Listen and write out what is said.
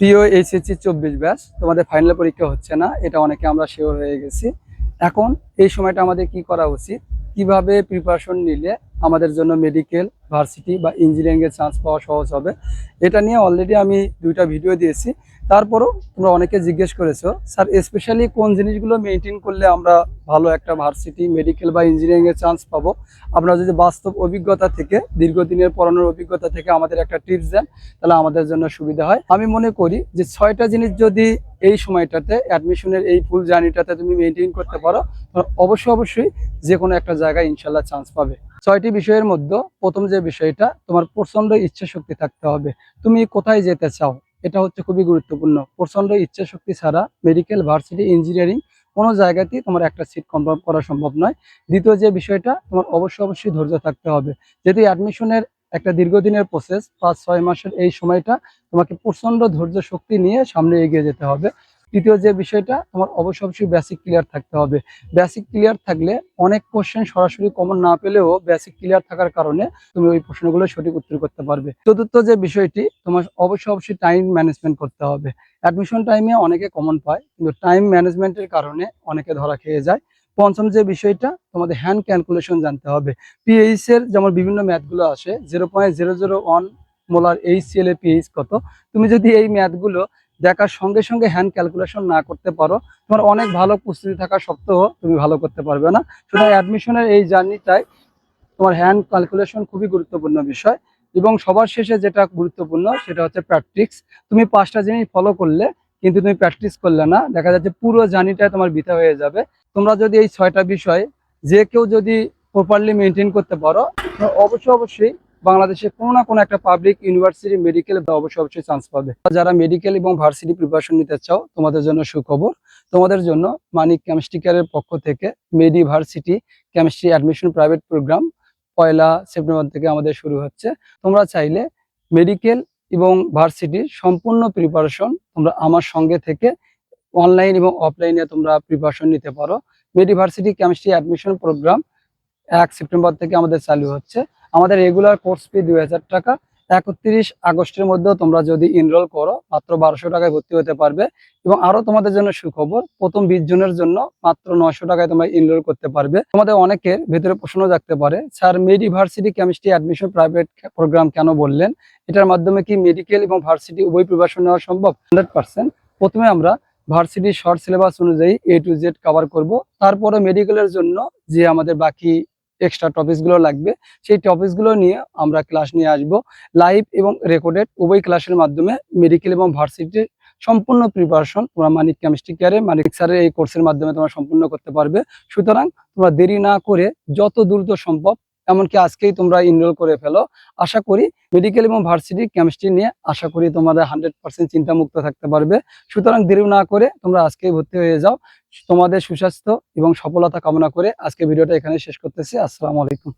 প্রিয় এইচএসসি চব্বিশ ব্যাস তোমাদের ফাইনাল পরীক্ষা হচ্ছে না, এটা অনেকে আমরা শিওর হয়ে গেছি। এখন এই সময়টা আমাদের কি করা উচিত? কীভাবে প্রিপারেশন নিলে আমাদের জন্য মেডিকেল ভার্সিটি বা ইঞ্জিনিয়ারিংয়ের চান্স পাওয়া সহজ হবে। এটা নিয়ে অলরেডি আমি দুইটা ভিডিও দিয়েছি। তারপরও তোমরা অনেকে জিজ্ঞেস করেছ, স্যার স্পেশালি কোন জিনিসগুলো মেনটেন করলে আমরা ভালো একটা ভার্সিটি মেডিকেল বা ইঞ্জিনিয়ারিং এর চান্স পাবো? আপনারা যদি বাস্তব অভিজ্ঞতা থেকে, দীর্ঘদিনের পড়ানোর অভিজ্ঞতা থেকে আমাদের একটা টিপস দেন, তাহলে আমাদের জন্য সুবিধা হয়। আমি মনে করি যে ছয়টা জিনিস যদি এই সময়টাতে অ্যাডমিশনের এই ফুল জার্নিটাতে তুমি মেনটেন করতে পারো অবশ্যই অবশ্যই যে কোনো একটা জায়গায় ইনশাল্লাহ চান্স পাবে। ছয়টি বিষয়ের মধ্যে প্রথম যে বিষয়টা, তোমার প্রচণ্ড ইচ্ছা শক্তি থাকতে হবে। তুমি কোথায় যেতে চাও? এটা হচ্ছে খুবই গুরুত্বপূর্ণ। প্রচণ্ড ইচ্ছা শক্তি ছাড়া মেডিকেল ভার্সিটি ইঞ্জিনিয়ারিং কোনো জায়গাতেই তোমার একটা সিট কনফার্ম করা সম্ভব নয়। দ্বিতীয় যে বিষয়টা, তোমার অবশ্যই অবশ্যই ধৈর্য থাকতে হবে। যেহেতু অ্যাডমিশনের একটা দীর্ঘদিনের প্রসেস পাঁচ, ছয় মাসের এই সময়টা তোমাকে প্রচণ্ড ধৈর্য শক্তি নিয়ে সামনে এগিয়ে যেতে হবে। তৃতীয় যে বিষয়টা, তোমার অবশ্যই অবশ্যই বেসিক ক্লিয়ার থাকতে হবে। বেসিক ক্লিয়ার থাকলে অনেক কোশ্চেন সরাসরি কমন না পেলেও বেসিক ক্লিয়ার থাকার কারণে তুমি ওই প্রশ্নগুলো সঠিক উত্তর করতে পারবে। চতুর্থ যে বিষয়টি, তোমার অবশ্যই অবশ্যই টাইম ম্যানেজমেন্ট করতে হবে। অ্যাডমিশন টাইমে অনেকে কমন পায়, কিন্তু টাইম ম্যানেজমেন্টের কারণে অনেকে ধরা খেয়ে যায়। পঞ্চম যে বিষয়টা, তোমাদের হ্যান্ড ক্যালকুলেশন জানতে হবে। পিএইচ এর যেমন বিভিন্ন ম্যাথগুলো আসে zero point zero zero one molar H Cl এর পিএইচ কত? তুমি যদি এই ম্যাথগুলো দেখার সঙ্গে সঙ্গে হ্যান্ড ক্যালকুলেশন না করতে পারো। তোমার অনেক ভালো প্রস্তুতি থাকা সত্ত্বেও তুমি ভালো করতে পারবে না। সুতরাং অ্যাডমিশনের এই জার্নিটাই তোমার হ্যান্ড ক্যালকুলেশন খুবই গুরুত্বপূর্ণ বিষয়। এবং সবার শেষে যেটা গুরুত্বপূর্ণ, সেটা হচ্ছে প্র্যাকটিস তুমি পাঁচটা জিনিস ফলো করলে, কিন্তু তুমি প্র্যাকটিস করলে না। দেখা যাচ্ছে পুরো জার্নিটাই তোমার বৃথা হয়ে যাবে। তোমরা যদি এই ছয়টা বিষয় যে কেউ যদি প্রপারলি মেনটেন করতে পারো অবশ্যই অবশ্যই বাংলাদেশে কোনো না কোনো একটা পাবলিক ইউনিভার্সিটি মেডিকেল অবশ্যই অবশ্যই চান্স পাবে। যারা মেডিকেল এবং ভার্সিটি প্রিপারেশন নিতে চাও, তোমাদের জন্য সুখবর, তোমাদের জন্য মানিক কেমিস্ট্রি কেয়ারের পক্ষ থেকে Medivarsity chemistry admission private programme পয়লা সেপ্টেম্বর থেকে আমাদের শুরু হচ্ছে। তোমরা চাইলে মেডিকেল এবং ভার্সিটির সম্পূর্ণ প্রিপারেশন তোমরা আমার সঙ্গে থেকে অনলাইন এবং অফলাইনে তোমরা প্রিপারেশন নিতে পারো। মেডিভার্সিটি কেমিস্ট্রি অ্যাডমিশন প্রোগ্রাম এক সেপ্টেম্বর থেকে আমাদের চালু হচ্ছে। আমাদের রেগুলার কোর্স ফি দুই হাজার টাকা। একত্রিশ আগস্টের মধ্যেও তোমরা যদি এনরোল করো, মাত্র বারোশো টাকায় ভর্তি হতে পারবে এবং আরও তোমাদের জন্য সুখবর, প্রথম বিশ জনের জন্য মাত্র নয়শো টাকায় তোমরা এনরোল করতে পারবে। তোমাদের অনেকের ভেতরে প্রশ্ন থাকতে পারে, sir med university chemistry admission private programme কেন বললেন? এটার মাধ্যমে কি মেডিকেল এবং ভার্সিটি উভয় প্রিপারেশন নেওয়া সম্ভব? হান্ড্রেড পার্সেন্ট প্রথমে আমরা ভার্সিটি শর্ট সিলেবাস অনুযায়ী এ টু জেড কভার করব তারপরে মেডিকেলের জন্য যে আমাদের বাকি এক্সট্রা টপিকসগুলো লাগবে। সেই টপিকসগুলো নিয়ে আমরা ক্লাস নিয়ে আসব লাইভ এবং রেকর্ডেড উভয় ক্লাসের মাধ্যমে মেডিকেল এবং ভার্সিটির সম্পূর্ণ প্রিপারেশন তোমরা মানিক কেমিস্ট্রি কেয়ারে মানিক স্যারের এই কোর্সের মাধ্যমে তোমরা সম্পূর্ণ করতে পারবে। সুতরাং তোমরা দেরি না করে যত দ্রুত সম্ভব এমনকি আজকেই তোমরা ইনরোল করে ফেলো। আশা করি মেডিকেল এবং ভার্সিটি কেমিস্ট্রি নিয়ে আশা করি তোমাদের হান্ড্রেড পার্সেন্ট চিন্তামুক্ত থাকতে পারবে। সুতরাং দেরি না করে তোমরা আজকেই ভর্তি হয়ে যাও। তোমাদের সুস্বাস্থ্য এবং সফলতা কামনা করে আজকে ভিডিওটা এখানে শেষ করতেছি। আসসালামু আলাইকুম।